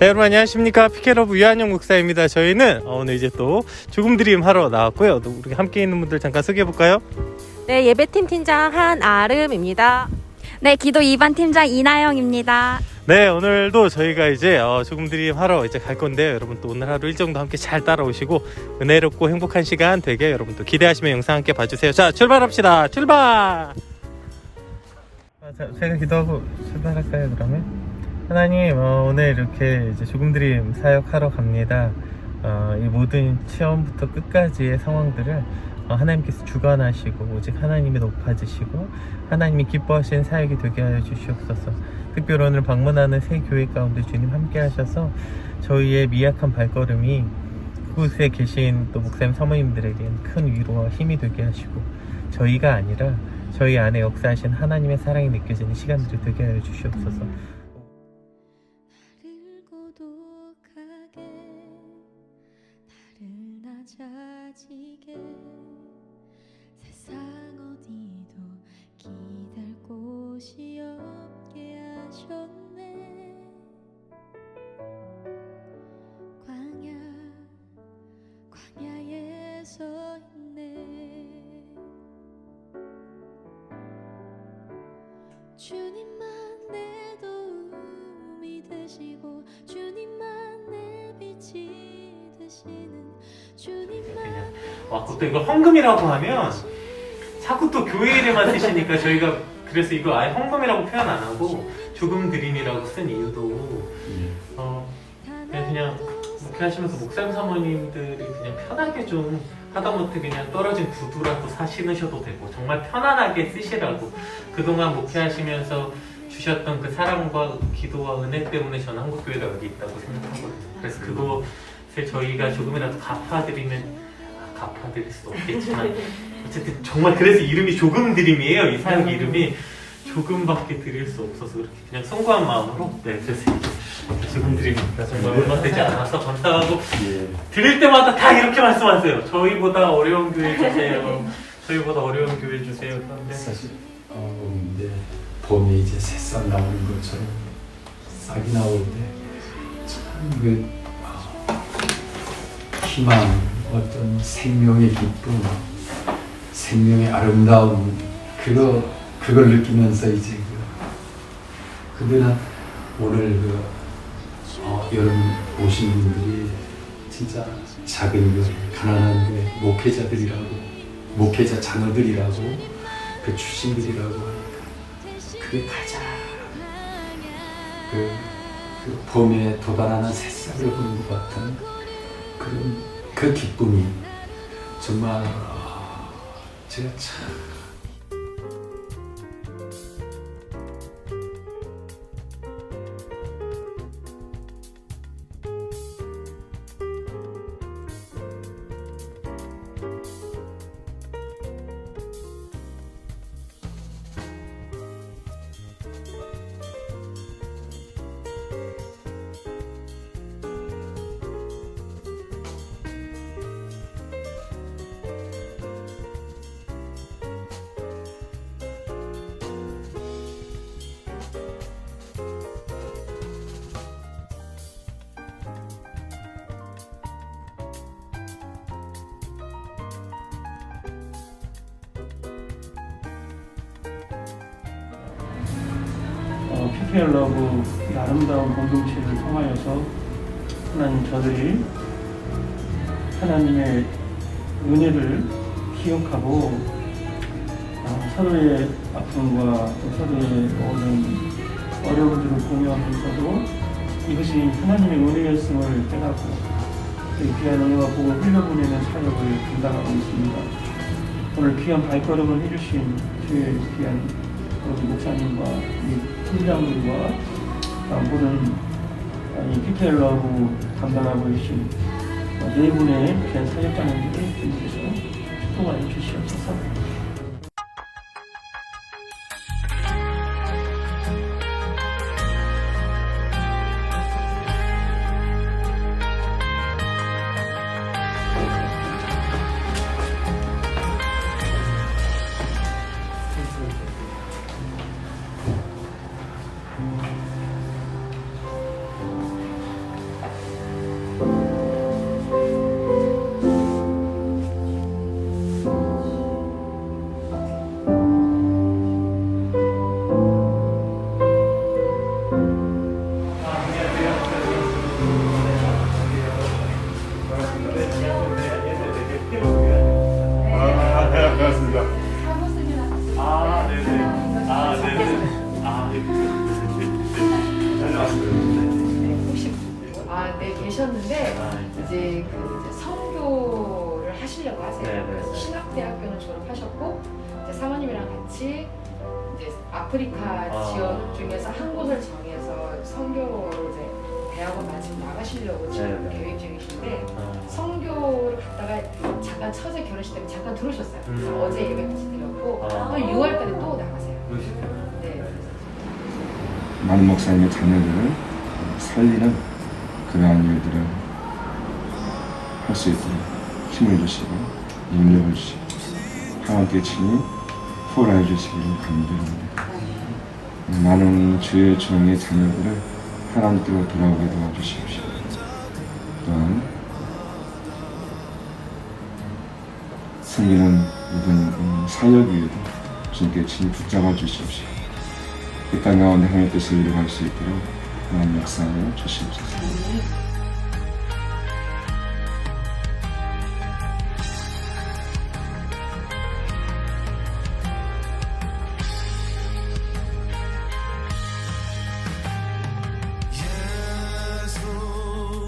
네, 여러분 안녕하십니까 피케러브 유한영 목사입니다. 저희는 어, 오늘 이제 또 죽음 드림 하러 나왔고요. 또 우리 함께 있는 분들 잠깐 소개해 볼까요? 네, 예배팀 팀장 한아름입니다. 네, 기도 2반 팀장 이나영입니다. 네, 오늘도 저희가 이제 어, 죽음 드림 하러 이제 갈 건데요. 여러분 또 오늘 하루 일정도 함께 잘 따라오시고 은혜롭고 행복한 시간 되게 여러분 또 기대하시면 영상 함께 봐주세요. 자, 출발합시다. 출발. 아, 자, 제가 기도하고 출발할까요? 그러면 하나님 어, 오늘 이렇게 이제 죽음 드림 사역하러 갑니다. 어, 이 모든 처음부터 끝까지의 상황들을 어, 하나님께서 주관하시고 오직 하나님이 높아지시고 하나님이 기뻐하시는 사역이 되게 하여 주시옵소서. 특별히 오늘 방문하는 새 교회 가운데 주님 함께 하셔서 저희의 미약한 발걸음이 그곳에 계신 또 목사님 사모님들에겐 큰 위로와 힘이 되게 하시고 저희가 아니라 저희 안에 역사하신 하나님의 사랑이 느껴지는 시간들이 되게 하여 주시옵소서. 고독하게 나를 낮아지게 세상 어디도 기댈 곳이 없게 하셨네. 광야 광야에 서 있네. 주님만 내도 되시고 주님만 내 빛이 되시는 주님만 와, 그것도 이걸 헌금이라고 하면 자꾸 또 교회 이름만 쓰시니까 저희가 그래서 이거 아예 헌금이라고 표현 안 하고 죽음 드림이라고 쓴 이유도 어, 그냥 그냥 목회 하시면서 목사님 사모님들이 그냥 편하게 좀 하다못해 그냥 떨어진 구두라도 사 신으셔도 되고 정말 편안하게 쓰시라고 그동안 목회하시면서 주셨던 그 사랑과 기도와 은혜 때문에 저는 한국 교회가 여기 있다고 생각하거든요. 그래서 그것을 저희가 조금이라도 갚아드리면 아, 갚아드릴 수도 없겠지만 어쨌든 정말 그래서 이름이 조금 드림이에요. 이 사역 이름이 조금밖에 드릴 수 없어서 그렇게 그냥 송구한 마음으로 네 그래서 이렇게 조금 드립니다. 정말 얼마 되지 않아서 감사하고 예. 드릴 때마다 다 이렇게 말씀하세요. 저희보다 어려운 교회 주세요. 저희보다 어려운 교회 주세요. 그런데 사실 어, 근데 봄에 이제 새싹 나오는 것처럼 싹이 나올 때참그 희망, 어떤 생명의 기쁨, 생명의 아름다움 그거 그걸 느끼면서 이제 그 그들은 오늘 그 어, 여러분 오신 분들이 진짜 작은 그 가난한 그 목회자들이라고 목회자 자녀들이라고 그 출신들이라고 그게 가장 그, 그 봄에 도달하는 새싹을 보는 것 같은 그런 그 기쁨이 정말 아, 제가 참 PPL 러브 이 아름다운 공동체를 통하여서 하나님 저들이 하나님의 은혜를 기억하고 어, 서로의 아픔과 또 서로의 모든 어려움들을 공유하면서도 이것이 하나님의 은혜였음을 깨닫고 이 귀한 은혜와 복을 흘려보내는 사역을 감당하고 있습니다. 오늘 귀한 발걸음을 해주신 주의 귀한 우리 목사님과 모든 아, 이 PKL하고 담당하고 계신 아, 네 분의 귀한 사역자님들을 주님께서 축복하여 주시옵소서. 이제 그 이제 성교를 하시려고 하세요. 네, 네, 네. 신학대학교는 졸업하셨고 이제 사모님이랑 같이 이제 아프리카 아. 지역 중에서 한 곳을 정해서 성교를 이제 대학원 마치고 나가시려고 지금 네, 네. 계획 중이신데 어. 성교를 갔다가 잠깐 처제 결혼식 때문에 잠깐 들어오셨어요. 그래서 음. 어제 예배 같이 드렸고 아. 또 6월달에 또 나가세요. 그러시네요. 네. 그래서 많은 목사님의 자녀들을 살리는 그러한 일들을 할 수 있도록 힘을 주시고 능력을 주시고 하나님께 친히 후원해 주시기를 간절합니다. 많은 주의 종의 자녀들을 하나님께로 돌아오게 도와주십시오. 또한 이번 음, 사역 위에도 주님께 친히 붙잡아 주십시오. 이 땅 가운데 하나님의 뜻을 이루어갈 수 있도록 하나님 역사하여 주시옵소서.